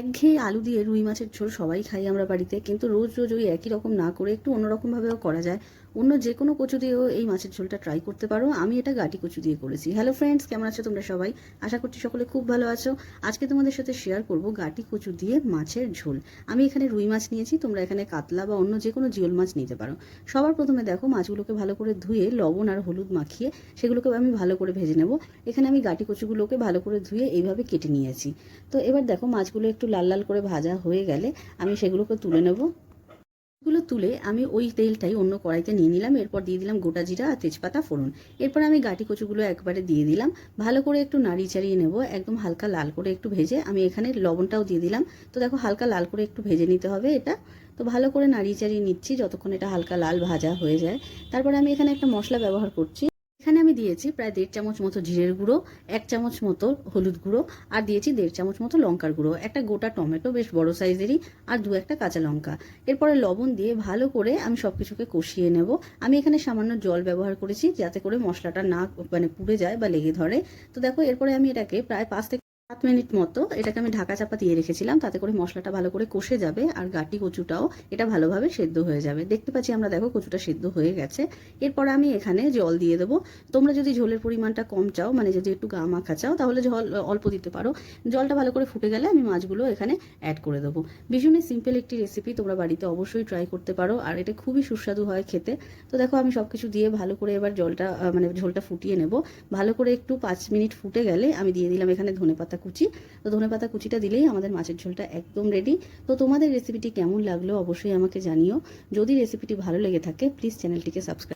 একঘেয়ে আলু দিয়ে রুই মাছের ঝোল সবাই খাই আমরা বাড়িতে, কিন্তু রোজ রোজ ওই একই রকম না করে একটু অন্যরকমভাবেও করা যায়। অন্য যে কোনো কচু দিয়েও এই মাছের ঝোলটা ট্রাই করতে পারো। আমি এটা গাটি কচু দিয়ে করেছি। হ্যালো ফ্রেন্ডস কেমন আছো তোমরা সবাই? আশা করছি সকলে খুব ভালো আছো। আজকে তোমাদের সাথে শেয়ার করব গাটি কচু দিয়ে মাছের ঝোল। আমি এখানে রুই মাছ নিয়েছি, তোমরা এখানে কাতলা বা অন্য যে কোনো জিওল মাছ নিতে পারো। সবার প্রথমে দেখো মাছগুলোকে ভালো করে ধুয়ে লবণ আর হলুদ মাখিয়ে সেগুলোকে আমি ভালো করে ভেজে নেব। এখানে আমি গাটি কচুগুলোকে ভালো করে ধুয়ে এইভাবে কেটে নিয়েছি। তো এবার দেখো মাছগুলো একটু লাল লাল করে ভাজা হয়ে গেলে আমি সেগুলোকে তুলে নেব। গুলো তুলে আমি ওই তেলটাই অন্য কড়াইতে নিয়ে নিলাম, এরপর দিয়ে দিলাম গোটা জিরা আর তেজপাতা ফোড়ন। এরপর আমি গাটি কচুগুলো একবারে দিয়ে দিলাম। ভালো করে একটু নাড়িয়ে চাড়িয়ে নেব, একদম হালকা লাল করে একটু ভেজে। আমি এখানে লবণটাও দিয়ে দিলাম। তো দেখো হালকা লাল করে একটু ভেজে নিতে হবে এটা। তো ভালো করে নাড়িয়ে চাড়িয়ে নিচ্ছি, যতক্ষণ এটা হালকা লাল ভাজা হয়ে যায়। তারপরে আমি এখানে একটা মশলা ব্যবহার করছি। দিয়েছি, প্রায় দেড় চামচ মতো জিরের গুঁড়ো, এক চামচ মতো হলুদ গুঁড়ো, আর দিয়েছি দেড় চামচ মতো লঙ্কার গুঁড়ো। একটা গোটা টমেটো, বেশ বড় সাইজেরই, আর দু একটা কাঁচা লঙ্কা। এরপরে লবণ দিয়ে ভালো করে আমি সব কিছুকে কষিয়ে নেব। আমি এখানে সামান্য জল ব্যবহার করেছি, যাতে করে মশলাটা না মানে পুড়ে যায় বা লেগে ধরে। তো দেখো, এরপরে আমি এটাকে প্রায় পাঁচ থেকে সাত মিনিট মতো এটাকে আমি ঢাকা চাপা দিয়ে রেখেছিলাম, তাতে করে মশলাটা ভালো করে কষে যাবে আর গাটি কচুটাও এটা ভালোভাবে সেদ্ধ হয়ে যাবে। দেখতে পাচ্ছি আমরা দেখো কচুটা সেদ্ধ হয়ে গেছে। এরপর আমি এখানে জল দিয়ে দেবো। তোমরা যদি ঝোলের পরিমাণটা কম চাও মানে যদি একটু গা মাখা চাও, তাহলে জল অল্প দিতে পারো। জলটা ভালো করে ফুটে গেলে আমি মাছগুলো এখানে অ্যাড করে দেবো। ভীষণই সিম্পল একটি রেসিপি তোমরা বাড়িতে অবশ্যই ট্রাই করতে পারো। আর এটা খুবই সুস্বাদু হয় খেতে। তো দেখো আমি সব কিছু দিয়ে ভালো করে এবার জলটা মানে ঝোলটা ফুটিয়ে নেব। ভালো করে একটু পাঁচ মিনিট ফুটে গেলে আমি দিয়ে দিলাম এখানে ধনেপাতা কুচি। তো ধনে পাতা কুচিটা দিলেই আমাদের মাছের ঝোলটা একদম রেডি তো তোমাদের রেসিপিটি কেমন লাগল অবশ্যই আমাকে জানিও। যদি রেসিপিটি ভালো লেগে থাকে প্লিজ চ্যানেলটিকে সাবস্ক্রাইব